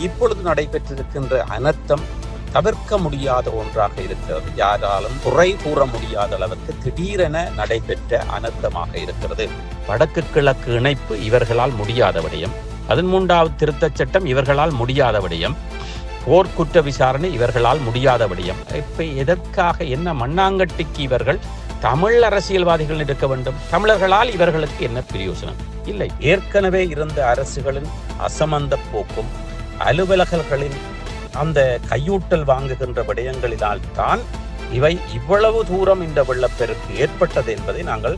இப்பொழுது நடைபெற்றிருக்கின்ற அனர்த்தம் தவிர்க்க முடியாத ஒன்றாக இருக்கிறது. யாராலும் குறை கூற முடியாத அளவுக்கு திடீரென நடைபெற்ற அனர்த்தமாக இருக்கிறது. வடக்கு கிழக்கு இணைப்பு இவர்களால் முடியாத விடயம். பதிமூன்றாவது திருத்தச் சட்டம் இவர்களால் முடியாத விடயம். போர்க்குற்ற விசாரணை இவர்களால் முடியாத விடயம். இப்ப எதற்காக என்ன மண்ணாங்கட்டிக்கு இவர்கள் தமிழ் அரசியல்வாதிகள் இருக்க வேண்டும்? தமிழர்களால் இவர்களுக்கு என்ன பிரயோசனம் இல்லை. ஏற்கனவே இருந்த அரசுகளின் அசமந்த போக்கும் அலுவலகர்களின் அந்த கையூட்டல் வாங்குகின்ற விடயங்களினால் தான் இவை இவ்வளவு தூரம் இந்த வெள்ளப்பெருக்கு ஏற்பட்டது என்பதை நாங்கள்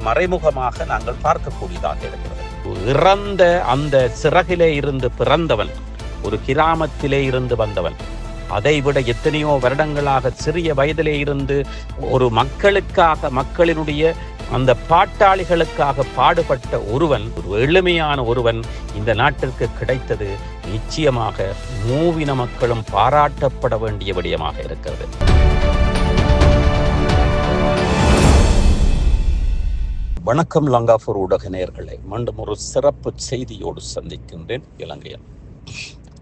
மறைமுகமாக நாங்கள் பார்க்கக்கூடியதாக இருக்கிறது. இறந்த அந்த சிறகிலே இருந்து பிறந்தவன் ஒரு கிராமத்திலே இருந்து வந்தவன் அதைவிட எத்தனையோ வருடங்களாக சிறிய வயதிலே இருந்து ஒரு மக்களுக்காக மக்களினுடைய அந்த பாட்டாளிகளுக்காக பாடுபட்ட ஒருவன் ஒரு எளிமையான ஒருவன் இந்த நாட்டிற்கு கிடைத்தது நிச்சயமாக மூவின மக்களும் பாராட்டப்பட வேண்டிய விடயமாக இருக்கிறது. வணக்கம் லங்காபூர் ஊடக நேர்களை மீண்டும் ஒரு சிறப்பு செய்தியோடு சந்திக்கின்றேன் இலங்கையன்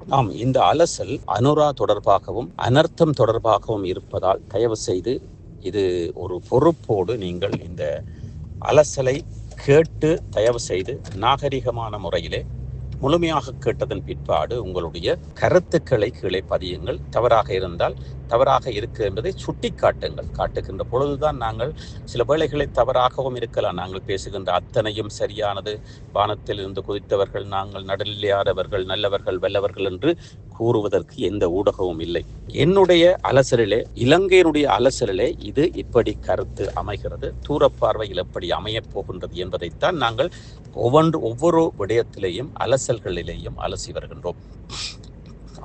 நாம் இந்த அலசல் அனுரா தொடர்பாகவும் அனர்த்தம் தொடர்பாகவும் இருப்பதால் தயவு செய்து இது ஒரு பொறுப்போடு நீங்கள் இந்த அலசலை கேட்டு தயவு செய்து நாகரிகமான முறையிலே முழுமையாக கேட்டதன் பிற்பாடு உங்களுடைய கருத்துக்களை கீழே பதியுங்கள். தவறாக இருந்தால் தவறாக இருக்கு என்பதை சுட்டி காட்டுங்கள் காட்டுகின்ற பொழுதுதான் நாங்கள் சில வேளைகளை தவறாகவும் இருக்கலாம். நாங்கள் பேசுகின்ற அத்தனையும் சரியானது. வானத்தில் இருந்து குதித்தவர்கள் நாங்கள் நடுநிலையாதவர்கள் நல்லவர்கள் வல்லவர்கள் என்று கூறுவதற்கு எந்த ஊடகமும் இல்லை. என்னுடைய அலசலிலே இலங்கையினுடைய அலசலிலே இது இப்படி கருத்து அமைகிறது. தூரப்பார்வையில் எப்படி அமையப் போகின்றது என்பதைத்தான் நாங்கள் ஒவ்வொன்று ஒவ்வொரு விடயத்திலேயும் அலசல்களிலேயும் அலசி வருகின்றோம்.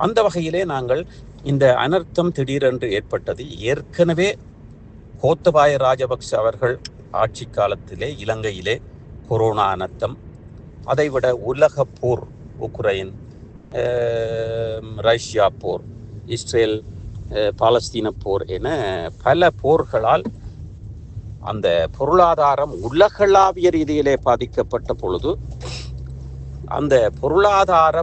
அந்த வகையிலே நாங்கள் இந்த அனர்த்தம் திடீரென்று ஏற்பட்டது. ஏற்கனவே கோத்தபாய ராஜபக்ஷ அவர்கள் ஆட்சி காலத்திலே இலங்கையிலே கொரோனா அனர்த்தம் அதைவிட உலக போர் உக்ரைன் ரஷ்யா போர் இஸ்ரேல் பாலஸ்தீன போர் என பல போர்களால் அந்த பொருளாதாரம் உலகளாவிய ரீதியிலே பாதிக்கப்பட்ட பொழுது அந்த பொருளாதார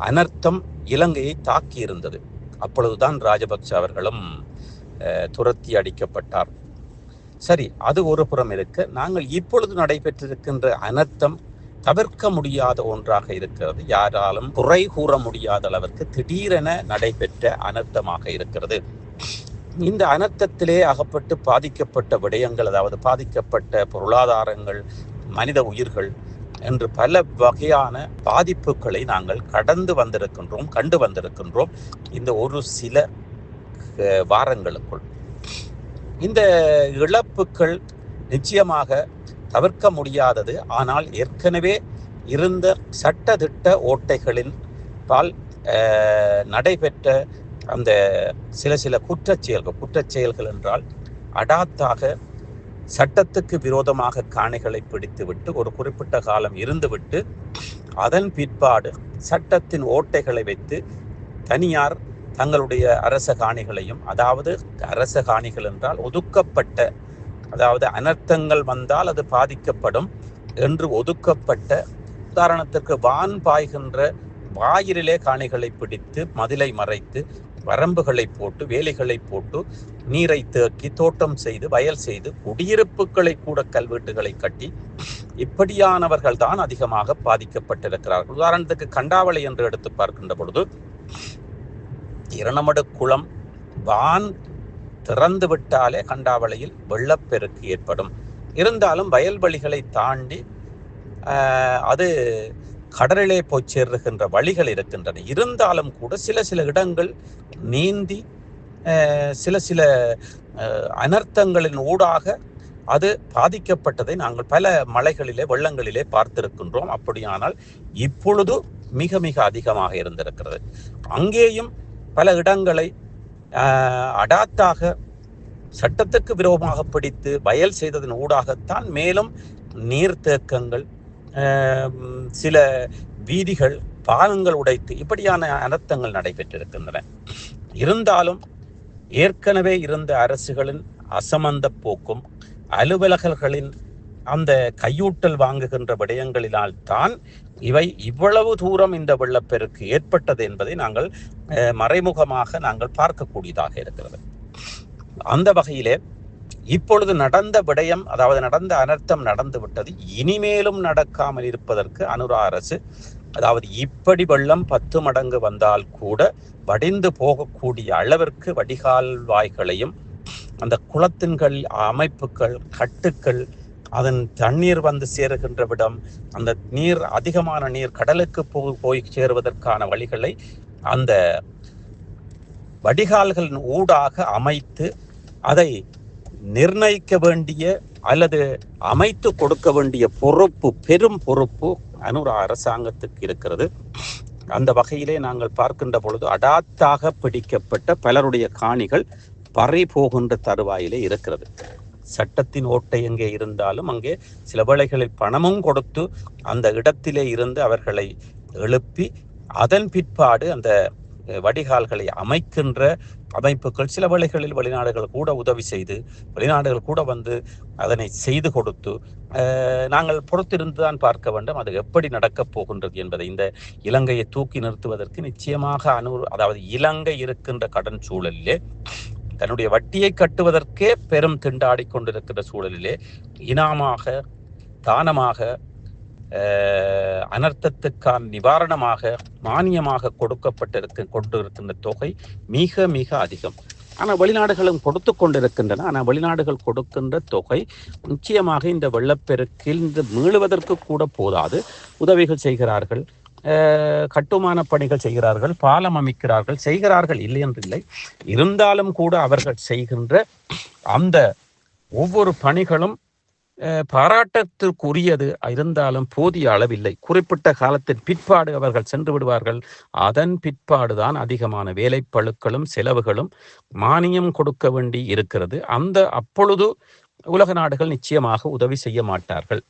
அனர்த்தம் இலங்கையை தாக்கி இருந்தது. அப்பொழுதுதான் ராஜபக்ச அவர்களும் துரத்தி அடிக்கப்பட்டார். சரி அது ஒரு புறம் இருக்க. நாங்கள் இப்பொழுது நடைபெற்றிருக்கின்ற அனர்த்தம் தவிர்க்க முடியாத ஒன்றாக இருக்கிறது. யாராலும் குறை கூற முடியாத அளவிற்கு திடீரென நடைபெற்ற அனர்த்தமாக இருக்கிறது. இந்த அனர்த்தத்திலே அகப்பட்டு பாதிக்கப்பட்ட விடயங்கள் அதாவது பாதிக்கப்பட்ட பொருளாதாரங்கள் மனித உயிர்கள் என்று பல வகையான பாதிப்புகளை நாங்கள் கடந்து வந்திருக்கின்றோம் கண்டு வந்திருக்கின்றோம். இந்த ஒரு சில வாரங்களுக்குள். இந்த இழப்புகள் நிச்சயமாக தவிர்க்க முடியாதது. ஆனால் ஏற்கனவே இருந்த சட்டதிட்ட ஓட்டைகளின் பால் நடைபெற்ற அந்த சில சில குற்றச்செயல்கள் குற்றச்செயல்கள் என்றால் அடாத்தாக சட்டத்துக்கு விரோதமாக காணிகளை பிடித்துவிட்டு ஒரு குறிப்பிட்ட காலம் இருந்துவிட்டு அதன் பிற்பாடு சட்டத்தின் ஓட்டைகளை வைத்து தனியார் தங்களுடைய அரச காணிகளையும் அதாவது அரச காணிகள் என்றால் ஒதுக்கப்பட்ட அதாவது அனர்த்தங்கள் வந்தால் அது பாதிக்கப்படும் என்று ஒதுக்கப்பட்ட உதாரணத்திற்கு வான் பாய்கின்ற வாயிலே காணிகளை பிடித்து மதிலை மறைத்து வரம்புகளை போட்டு வேலிகளை போட்டு நீரை தேக்கி தோட்டம் செய்து வயல் செய்து குடியிருப்புகளை கூட கல்வெட்டுகளை கட்டி இப்படியானவர்கள் தான் அதிகமாக பாதிக்கப்பட்டிருக்கிறார்கள். உதாரணத்துக்கு கண்டாவளை என்று எடுத்து பார்க்கின்ற பொழுது இரணமடு குளம் வான் திறந்து விட்டாலே கண்டாவளையில் வெள்ளப்பெருக்கு ஏற்படும். இருந்தாலும் வயல்வெளிகளை தாண்டி ஆஹ், அது கடலிலே போய் சேருகின்ற வழிகள் இருக்கின்றன. இருந்தாலும் கூட சில சில இடங்கள் நீந்தி சில சில அனர்த்தங்களின் ஊடாக அது பாதிக்கப்பட்டதை நாங்கள் பல மலைகளிலே வெள்ளங்களிலே பார்த்திருக்கின்றோம். அப்படியானால் இப்பொழுது மிக மிக அதிகமாக இருந்திருக்கிறது. அங்கேயும் பல இடங்களை அடாத்தாக சட்டத்துக்கு விரோதமாக பிடித்து வயல் செய்ததன் ஊடாகத்தான் மேலும் நீர்த்தேக்கங்கள் சில வீதிகள் பாலங்கள் உடைத்து இப்படியான அனர்த்தங்கள் நடைபெற்றிருக்கின்றன. இருந்தாலும் ஏற்கனவே இருந்த அரசுகளின் அசமந்த போக்கும் அலுவலகர்களின் அந்த கையூட்டல் வாங்குகின்ற விடயங்களினால் தான் இவை இவ்வளவு தூரம் இந்த வெள்ளப்பெருக்கு ஏற்பட்டது என்பதை நாங்கள் மறைமுகமாக நாங்கள் பார்க்கக்கூடியதாக இருக்கிறது. அந்த வகையிலே இப்பொழுது நடந்த விடயம் அதாவது நடந்த அனர்த்தம் நடந்து விட்டது. இனிமேலும் நடக்காமல் இருப்பதற்கு அனுரா அரசு அதாவது இப்படி வெள்ளம் பத்து மடங்கு வந்தால் கூட வடிந்து போகக்கூடிய அளவிற்கு வடிகால் வாய்களையும் அந்த குளத்தின்கள் அமைப்புகள் கட்டுக்கள் அதன் தண்ணீர் வந்து சேருகின்ற விடம் அந்த நீர் அதிகமான நீர் கடலுக்கு போய் சேருவதற்கான வழிகளை அந்த வடிகால்களின் ஊடாக அமைத்து அதை நிர்ணயிக்க வேண்டிய அல்லது அமைத்து கொடுக்க வேண்டிய பொறுப்பு பெரும் பொறுப்பு அனுரா அரசாங்கத்துக்கு இருக்கிறது. அந்த வகையிலே நாங்கள் பார்க்கின்ற பொழுது அடாத்தாக பிடிக்கப்பட்ட பலருடைய காணிகள் பறை போகின்ற தருவாயிலே இருக்கிறது. சட்டத்தின் ஓட்டை எங்கே இருந்தாலும் அங்கே சில வேளைகளில் பணமும் கொடுத்து அந்த இடத்திலே இருந்து அவர்களை எழுப்பி அதன் பிற்பாடு அந்த வடிகால்களை அமைக்கின்ற அமைப்புகள் சில வேளைகளில் வெளிநாடுகள் கூட உதவி செய்து வெளிநாடுகள் கூட வந்து அதனை செய்து கொடுத்து நாங்கள் பொறுத்திருந்து தான் பார்க்க வேண்டும். அது எப்படி நடக்கப் போகின்றது என்பதை இந்த இலங்கையை தூக்கி நிறுத்துவதற்கு நிச்சயமாக அனு அதாவது இலங்கை இருக்கின்ற கடன் சூழலிலே தன்னுடைய வட்டியை கட்டுவதற்கே பெரும் திண்டாடி கொண்டிருக்கிற சூழலிலே இனாமாக தானமாக அனர்த்தத்துக்கான நிவாரணமாக மானியமாக கொடுக்கப்பட்டிருக்க கொண்டிருக்கின்ற தொகை மிக மிக அதிகம். ஆனால் வெளிநாடுகளும் கொடுத்து கொண்டிருக்கின்றன. ஆனால் வெளிநாடுகள் கொடுக்கின்ற தொகை நிச்சயமாக இந்த வெள்ளப்பெருக்கில் இந்த மீளுவதற்கு கூட போதாது. உதவிகள் செய்கிறார்கள். கட்டுமான பணிகள் செய்கிறார்கள். பாலம் அமைக்கிறார்கள். செய்கிறார்கள். இல்லை என்று இல்லை இருந்தாலும் கூட அவர்கள் செய்கின்ற அந்த ஒவ்வொரு பணிகளும் பாராட்டத்திற்குரியது இருந்தாலும் போதிய அளவில்லை. குறிப்பிட்ட காலத்தின் பிற்பாடு அவர்கள் சென்று விடுவார்கள். அதன் பிற்பாடுதான் அதிகமான வேலைப்பழுக்களும் செலவுகளும் மானியம் கொடுக்க வேண்டி இருக்கிறது. அந்த அப்பொழுது உலக நாடுகள் நிச்சயமாக உதவி செய்ய மாட்டார்கள்.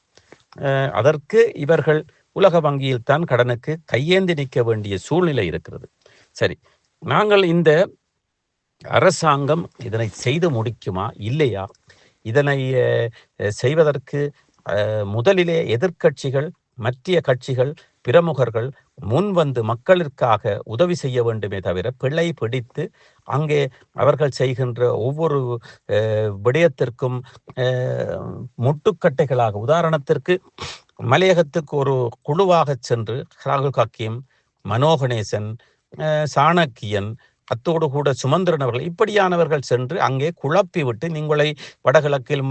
அதற்கு இவர்கள் உலக வங்கியில் தான் கடனுக்கு கையேந்தி நிற்க வேண்டிய சூழ்நிலை இருக்கிறது. சரி நாங்கள் இந்த அரசாங்கம் இதனை செய்து முடிக்குமா? இல்லையா? இதனை செய்வதற்கு முதலிலே எதிர்கட்சிகள் மத்திய கட்சிகள் பிரமுகர்கள் முன் வந்து மக்களிற்காக உதவி செய்ய வேண்டுமே தவிர பிழை பிடித்து அங்கே அவர்கள் செய்கின்ற ஒவ்வொரு விடயத்திற்கும் முட்டுக்கட்டைகளாக உதாரணத்திற்கு மலையகத்துக்கு ஒரு குழுவாக சென்று ராகுல் காக்கியம் மனோகணேசன் சாணக்கியன் அத்தோடு கூட சுமந்திரன் அவர்கள் இப்படியானவர்கள் சென்று அங்கே குழப்பி விட்டு நீங்களை வடகிழக்கில்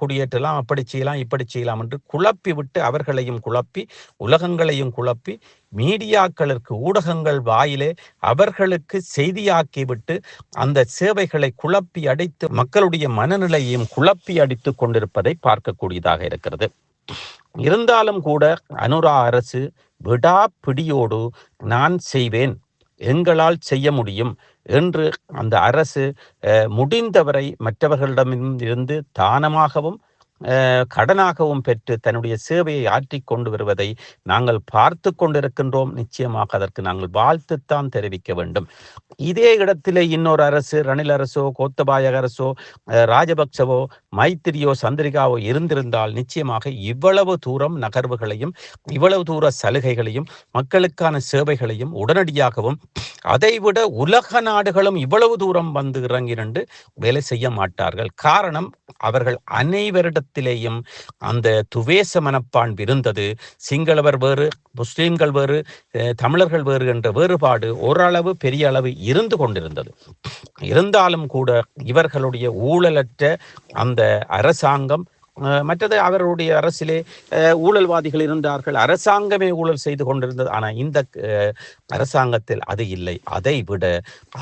குடியேற்றலாம் அப்படி செய்யலாம் இப்படி செய்யலாம் என்று குழப்பி விட்டு அவர்களையும் குழப்பி உலகங்களையும் குழப்பி மீடியாக்களுக்கு ஊடகங்கள் வாயிலே அவர்களுக்கு செய்தியாக்கிவிட்டு அந்த சேவைகளை குழப்பி அடித்து மக்களுடைய மனநிலையையும் குழப்பி அடித்து கொண்டிருப்பதை பார்க்கக்கூடியதாக இருக்கிறது. இருந்தாலும் கூட அனுரா அரசு விடாப்பிடியோடு நான் செய்வேன் எங்களால் செய்ய முடியும் என்று அந்த அரசு முடிந்தவரை மற்றவர்களிடமிருந்து தானமாகவும் கடனாகவும் பெற்று தன்னுடைய சேவையை ஆற்றி கொண்டு வருவதை நாங்கள் பார்த்து கொண்டிருக்கின்றோம். நிச்சயமாக அதற்கு நாங்கள் வாழ்த்துத்தான் தெரிவிக்க வேண்டும். இதே இடத்திலே இன்னொரு அரசு ரணில் அரசோ கோத்தபாய அரசோ ராஜபக்சவோ மைத்திரியோ சந்திரிகாவோ இருந்திருந்தால் நிச்சயமாக இவ்வளவு தூரம் நகர்வுகளையும் இவ்வளவு தூர சலுகைகளையும் மக்களுக்கான சேவைகளையும் உடனடியாகவும் அதைவிட உலக நாடுகளும் இவ்வளவு தூரம் வந்து இறங்கி நின்று வேலை செய்ய மாட்டார்கள். காரணம் அவர்கள் அனைவரிடத்திலேயும் அந்த துவேச மனப்பான் இருந்தது. சிங்களவர் வேறு முஸ்லீம்கள் வேறு தமிழர்கள் வேறு என்ற வேறுபாடு ஓரளவு பெரிய அளவு இருந்து கொண்டிருந்தது. இருந்தாலும் கூட இவர்களுடைய ஊழலற்ற அந்த அரசாங்கம் மற்றது அவருடைய அரசிலே ஊழல்வாதிகள் இருந்தார்கள் அரசாங்கமே ஊழல் செய்து கொண்டிருந்தது. ஆனால் இந்த அரசாங்கத்தில் அது இல்லை. அதை விட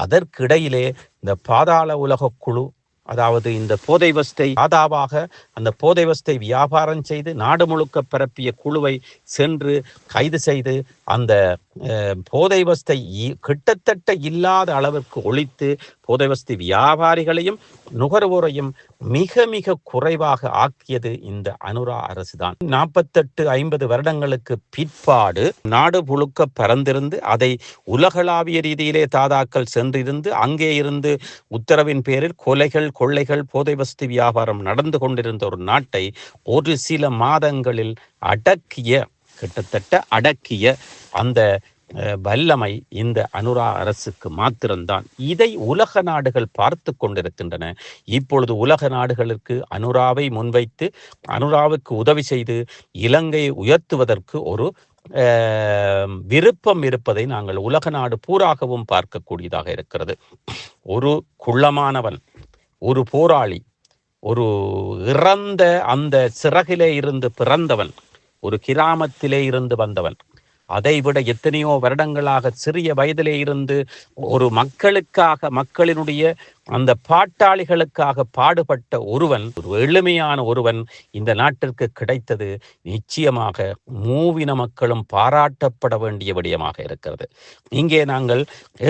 அதற்கிடையிலே இந்த பாதாள உலக குழு அதாவது இந்த போதை வஸ்தை ஆதாவாக அந்த போதை வஸ்தை வியாபாரம் செய்து நாடு முழுக்க பரப்பிய குழுவை சென்று கைது செய்து அந்த போதைவஸ்தை கிட்டத்தட்ட இல்லாத அளவிற்கு ஒழித்து போதைவஸ்தி வியாபாரிகளையும் நுகர்வோரையும் மிக மிக குறைவாக ஆக்கியது இந்த அனுரா அரசுதான். நாற்பத்தெட்டு ஐம்பது வருடங்களுக்கு பிற்பாடு நாடு புழுக்க பறந்திருந்து அதை உலகளாவிய ரீதியிலே தாதாக்கள் சென்றிருந்து அங்கே இருந்து உத்தரவின் பேரில் கொலைகள் கொள்ளைகள் போதைவஸ்தி வியாபாரம் நடந்து கொண்டிருந்த ஒரு நாட்டை ஒரு சில மாதங்களில் அடக்கிய கிட்டத்தட்ட அடக்கிய அந்த வல்லமை இந்த அனுரா அரசுக்கு மாத்திரம்தான். இதை உலக நாடுகள் பார்த்து கொண்டிருக்கின்றன. இப்பொழுது உலக நாடுகளுக்கு அனுராவை முன்வைத்து அனுராவுக்கு உதவி செய்து இலங்கையை உயர்த்துவதற்கு ஒரு விருப்பம் இருப்பதை நாங்கள் உலக நாடு பூராகவும் பார்க்கக்கூடியதாக இருக்கிறது. ஒரு குள்ளமானவன் ஒரு போராளி ஒரு இறந்த அந்த சிறகிலே இருந்து பிறந்தவன் ஒரு கிராமத்திலே இருந்து வந்தவன். அதைவிட எத்தனையோ வருடங்களாக சிறிய வயதிலே இருந்து ஒரு மக்களுக்காக மக்களினுடைய அந்த பாட்டாளிகளுக்காக பாடுபட்ட ஒருவன் ஒரு எளிமையான ஒருவன் இந்த நாட்டிற்கு கிடைத்தது நிச்சயமாக மூவின மக்களும் பாராட்டப்பட வேண்டிய விடயமாக இருக்கிறது. இங்கே நாங்கள்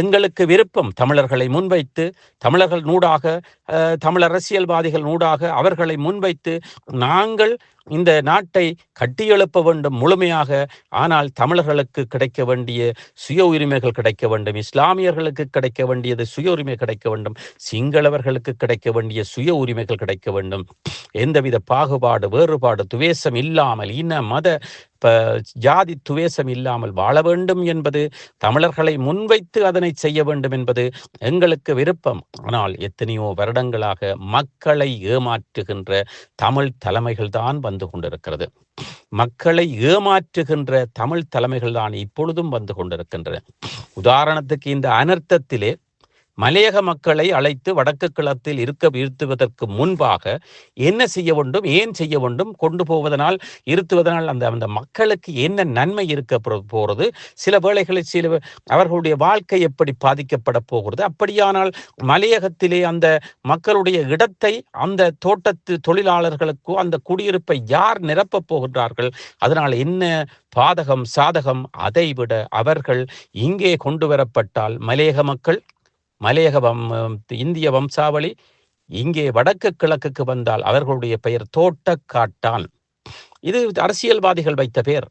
எங்களுக்கு விருப்பம் தமிழர்களை முன்வைத்து தமிழர்கள் நூடாக தமிழ் அரசியல்வாதிகள் நூடாக அவர்களை முன்வைத்து நாங்கள் இந்த நாட்டை கட்டியெழுப்ப வேண்டும் முழுமையாக. ஆனால் தமிழர்களுக்கு கிடைக்க வேண்டிய சுய உரிமைகள் கிடைக்க வேண்டும் இஸ்லாமியர்களுக்கு கிடைக்க வேண்டியது சுய உரிமை கிடைக்க வேண்டும். சிங்களவர்களுக்கு கிடைக்க வேண்டிய சுய உரிமைகள் கிடைக்க வேண்டும். எந்தவித பாகுபாடு வேறுபாடு துவேஷம் இல்லாமல் இன மத ஜாதி துவேஷம் இல்லாமல் வாழ வேண்டும் என்பது தமிழர்களை முன்வைத்து அதனை செய்ய வேண்டும் என்பது எங்களுக்கு விருப்பம். ஆனால் எத்தனையோ வருடங்களாக மக்களை ஏமாற்றுகின்ற தமிழ் தலைமைகள் தான் வந்து கொண்டிருக்கிறது. மக்களை ஏமாற்றுகின்ற தமிழ் தலைமைகள் தான் இப்பொழுதும் வந்து கொண்டிருக்கின்றன. உதாரணத்துக்கு இந்த அனர்த்தத்திலே மலையக மக்களை அழைத்து வடக்கு கிழத்தில் இருக்க இருத்துவதற்கு முன்பாக என்ன செய்ய வேண்டும் ஏன் செய்ய வேண்டும் கொண்டு போவதனால் இருத்துவதனால் அந்த அந்த மக்களுக்கு என்ன நன்மை இருக்க போகிறது சில வேளைகளில் சில அவர்களுடைய வாழ்க்கை எப்படி பாதிக்கப்பட போகிறது அப்படியானால் மலையகத்திலே அந்த மக்களுடைய இடத்தை அந்த தோட்டத்து தொழிலாளர்களுக்கோ அந்த குடியிருப்பை யார் நிரப்பப் போகின்றார்கள் அதனால் என்ன பாதகம் சாதகம் அதைவிட அவர்கள் இங்கே கொண்டு வரப்பட்டால் மலையக மக்கள் மலையக வம் இந்திய வம்சாவளி இங்கே வடக்கு கிழக்குக்கு வந்தால் அவர்களுடைய பெயர் தோட்டக்காட்டான். இது அரசியல்வாதிகள் வைத்த பெயர்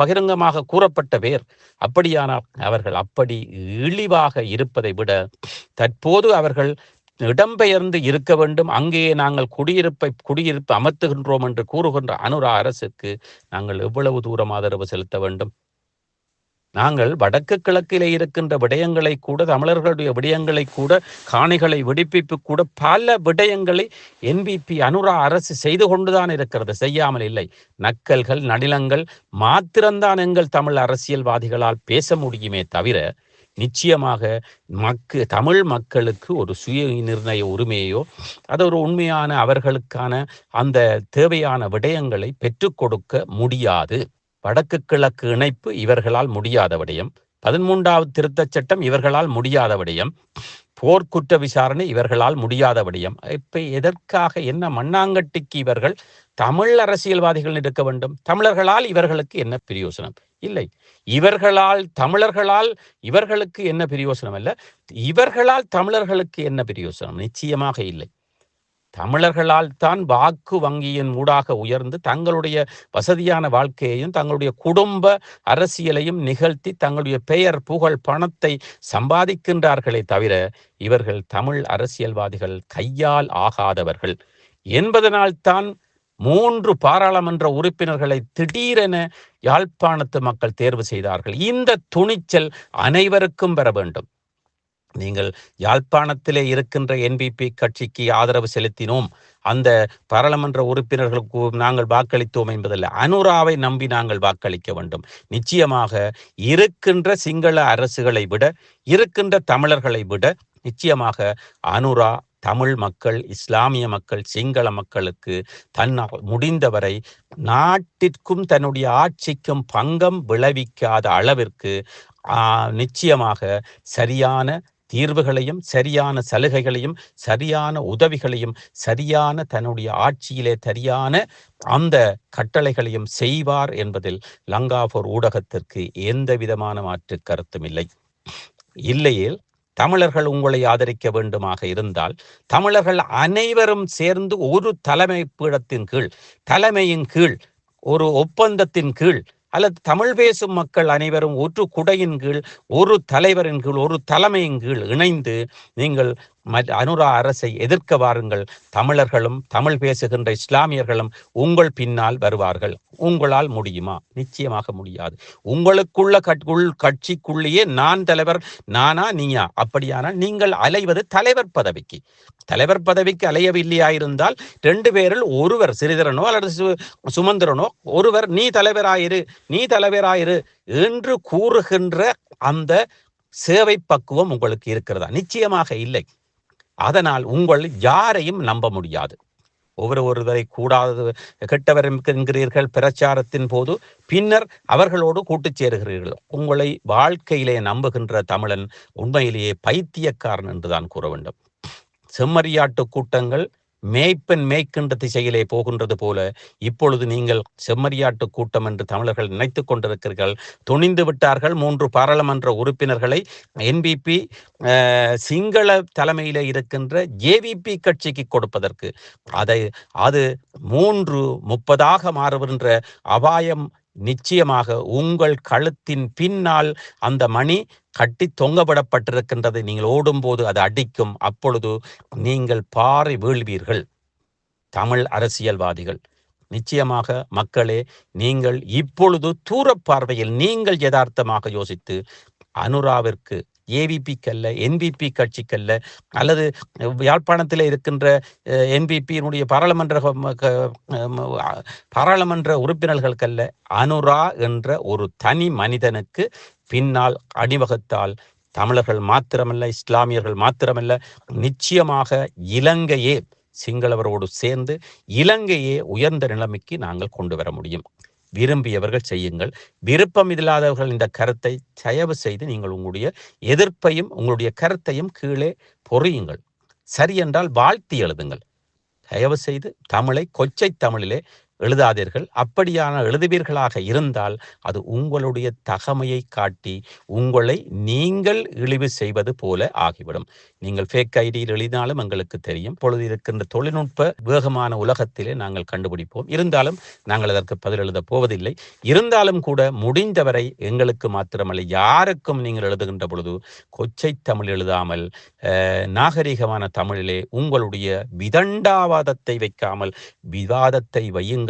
பகிரங்கமாக கூறப்பட்ட பேர். அப்படியானால் அவர்கள் அப்படி இழிவாக இருப்பதை விட தற்போது அவர்கள் இடம்பெயர்ந்து இருக்க வேண்டும். அங்கேயே நாங்கள் குடியிருப்பை குடியிருப்பு அமர்த்துகின்றோம் என்று கூறுகின்ற அனுரா அரசுக்கு நாங்கள் எவ்வளவு தூரம் ஆதரவு செலுத்த வேண்டும்? நாங்கள் வடக்கு கிழக்கிலே இருக்கின்ற விடயங்களை கூட தமிழர்களுடைய விடயங்களை கூட காணிகளை விடுப்பிப்பு கூட பல விடயங்களை என்பிபி அனுரா அரசு செய்து கொண்டுதான் இருக்கிறது. செய்யாமல் இல்லை. நக்கல்கள் நடிலங்கள் மாத்திரம்தான் எங்கள் தமிழ் அரசியல்வாதிகளால் பேச முடியுமே தவிர நிச்சயமாக மக்கு தமிழ் மக்களுக்கு ஒரு சுய நிர்ணய உரிமையோ அது ஒரு உண்மையான அவர்களுக்கான அந்த தேவையான விடயங்களை பெற்றுக் கொடுக்க முடியாது. வடக்கு கிழக்கு இணைப்பு இவர்களால் முடியாத விடயம். பதிமூன்றாவது திருத்தச் சட்டம் இவர்களால் முடியாத விடயம். போர்க்குற்ற விசாரணை இவர்களால் முடியாத விடயம். இப்ப எதற்காக என்ன மண்ணாங்கட்டிக்கு இவர்கள் தமிழ் அரசியல்வாதிகள் இருக்க வேண்டும்? தமிழர்களால் இவர்களுக்கு என்ன பிரயோசனம்? இல்லை. இவர்களால் தமிழர்களால் இவர்களுக்கு என்ன பிரயோசனம் அல்ல? இவர்களால் தமிழர்களுக்கு என்ன பிரயோசனம்? நிச்சயமாக இல்லை. தமிழர்களால் தான் வாக்கு வங்கியின் ஊடாக உயர்ந்து தங்களுடைய வசதியான வாழ்க்கையையும் தங்களுடைய குடும்ப அரசியலையும் நிகழ்த்தி தங்களுடைய பெயர் புகழ் பணத்தை சம்பாதிக்கின்றார்களே தவிர இவர்கள் தமிழ் அரசியல்வாதிகள் கையால் ஆகாதவர்கள். என்பதனால் தான் மூன்று பாராளுமன்ற உறுப்பினர்களை திடீரென யாழ்ப்பாணத்து மக்கள் தேர்வு செய்தார்கள். இந்த துணிச்சல் அனைவருக்கும் பெற வேண்டும். நீங்கள் யாழ்ப்பாணத்திலே இருக்கின்ற என்பிபி கட்சிக்கு ஆதரவு செலுத்தினோம். அந்த பாராளுமன்ற உறுப்பினர்களுக்கு நாங்கள் வாக்களித்தோம் என்பதல்ல. அனுராவை நம்பி நாங்கள் வாக்களிக்க வேண்டும். நிச்சயமாக இருக்கின்ற சிங்கள அரசுகளை விட இருக்கின்ற தமிழர்களை விட நிச்சயமாக அனுரா தமிழ் மக்கள் இஸ்லாமிய மக்கள் சிங்கள மக்களுக்கு தன்னால் முடிந்தவரை நாட்டிற்கும் தன்னுடைய ஆட்சிக்கும் பங்கம் விளைவிக்காத அளவிற்கு நிச்சயமாக சரியான தீர்வுகளையும் சரியான சலுகைகளையும் சரியான உதவிகளையும் சரியான தன்னுடைய ஆட்சியிலே சரியான அந்த கட்டளைகளையும் செய்வார் என்பதில் லங்காபூர் ஊடகத்திற்கு எந்த விதமான மாற்று கருத்தும் இல்லை. இல்லையேல் தமிழர்கள் உங்களை ஆதரிக்க வேண்டுமாக இருந்தால் தமிழர்கள் அனைவரும் சேர்ந்து ஒரு தலைமை பீடத்தின் கீழ் தலைமையின் கீழ் ஒரு ஒப்பந்தத்தின் கீழ் அல்லது தமிழ் பேசும் மக்கள் அனைவரும் ஒரு குடையின் கீழ் ஒரு தலைவரின் கீழ் ஒரு தலைமையின் கீழ் இணைந்து நீங்கள் அனுரா அரசை எதிர்க்க வாருங்கள். தமிழர்களும் தமிழ் பேசுகின்ற இஸ்லாமியர்களும் உங்கள் பின்னால் வருவார்கள். உங்களால் முடியுமா? நிச்சயமாக முடியாது. உங்களுக்குள்ள உள் கட்சிக்குள்ளேயே நான் தலைவர் நானா நீயா? அப்படியானால் நீங்கள் அலைவது தலைவர் பதவிக்கு. தலைவர் பதவிக்கு அலையவில்லையாயிருந்தால் ரெண்டு பேரில் ஒருவர் சிறிதரனோ அல்லது சுமந்திரனோ ஒருவர் நீ தலைவராயிரு நீ தலைவராயிரு என்று கூறுகின்ற அந்த சேவை பக்குவம் உங்களுக்கு இருக்கிறதா? நிச்சயமாக இல்லை. அதனால் உங்கள் யாரையும் நம்ப முடியாது. ஒவ்வொரு ஒருவரை கூடாதது கெட்டவர் என்கிறீர்கள் பிரச்சாரத்தின் போது பின்னர் அவர்களோடு கூட்டு சேருகிறீர்கள். உங்களை வாழ்க்கையிலே நம்புகின்ற தமிழன் உண்மையிலேயே பைத்தியக்காரன் என்றுதான் கூற வேண்டும். செம்மறியாட்டு கூட்டங்கள் மேய்ப்பன் மேய்க்கின்ற திசையிலே போகின்றது போல இப்பொழுது நீங்கள் செம்மறியாட்டு கூட்டம் என்று தமிழர்கள் நினைத்து கொண்டிருக்கிறீர்கள். துணிந்து விட்டார்கள் மூன்று பாராளுமன்ற உறுப்பினர்களை. என்பிபி சிங்கள தலைமையில் இருக்கின்ற ஜேவிபி கட்சிக்கு கொடுப்பதற்கு. அதை அது மூன்று முப்பதாக மாறுகின்ற அபாயம் நிச்சயமாக உங்கள் கழுத்தின் பின்னால் அந்த மணி கட்டி தொங்கப்படப்பட்டிருக்கின்றது. நீங்கள் ஓடும்போது அது அடிக்கும். அப்பொழுது நீங்கள் பாறை வீழ்வீர்கள். தமிழ் அரசியல்வாதிகள் நிச்சயமாக மக்களே நீங்கள் இப்பொழுது தூரப்பார்வையில் நீங்கள் யதார்த்தமாக யோசித்து அனுராவிற்கு ஏவிபிக்கல்ல என்பிபி கட்சிக்கல்ல அல்லது யாழ்ப்பாணத்தில் இருக்கின்ற என்பிபியினுடைய பாராளுமன்ற பாராளுமன்ற உறுப்பினர்களுக்கல்ல அனுரா என்ற ஒரு தனி மனிதனுக்கு பின்னால் அணிவகுத்தால் தமிழர்கள் மாத்திரமல்ல இஸ்லாமியர்கள் மாத்திரமல்ல நிச்சயமாக இலங்கையே சிங்களவரோடு சேர்ந்து இலங்கையே உயர்ந்த நிலைமைக்கு நாங்கள் கொண்டு வர முடியும். விரும்பியவர்கள் செய்யுங்கள். விருப்பம் இல்லாதவர்கள் இந்த கருத்தை தயவு செய்து நீங்கள் உங்களுடைய எதிர்ப்பையும் உங்களுடைய கருத்தையும் கீழே பொறியுங்கள். சரி என்றால் வாழ்த்தி எழுதுங்கள். தயவு செய்து தமிழை கொச்சை தமிழிலே எழுதாதீர்கள். அப்படியான எழுதுவீர்களாக இருந்தால் அது உங்களுடைய தகமையை காட்டி உங்களை நீங்கள் இழிவு செய்வது போல ஆகிவிடும். நீங்கள் ஃபேக் ஐடியில் எழுதினாலும் எங்களுக்கு தெரியும். பொழுது இருக்கின்ற தொழில்நுட்ப வேகமான உலகத்திலே நாங்கள் கண்டுபிடிப்போம். இருந்தாலும் நாங்கள் அதற்கு பதில் எழுத போவதில்லை. இருந்தாலும் கூட முடிந்தவரை எங்களுக்கு மாத்திரமல்ல. யாருக்கும் நீங்கள் எழுதுகின்ற பொழுது கொச்சை தமிழ் எழுதாமல் நாகரிகமான தமிழிலே உங்களுடைய விதண்டாவாதத்தை வைக்காமல் விவாதத்தை வையுங்கள்.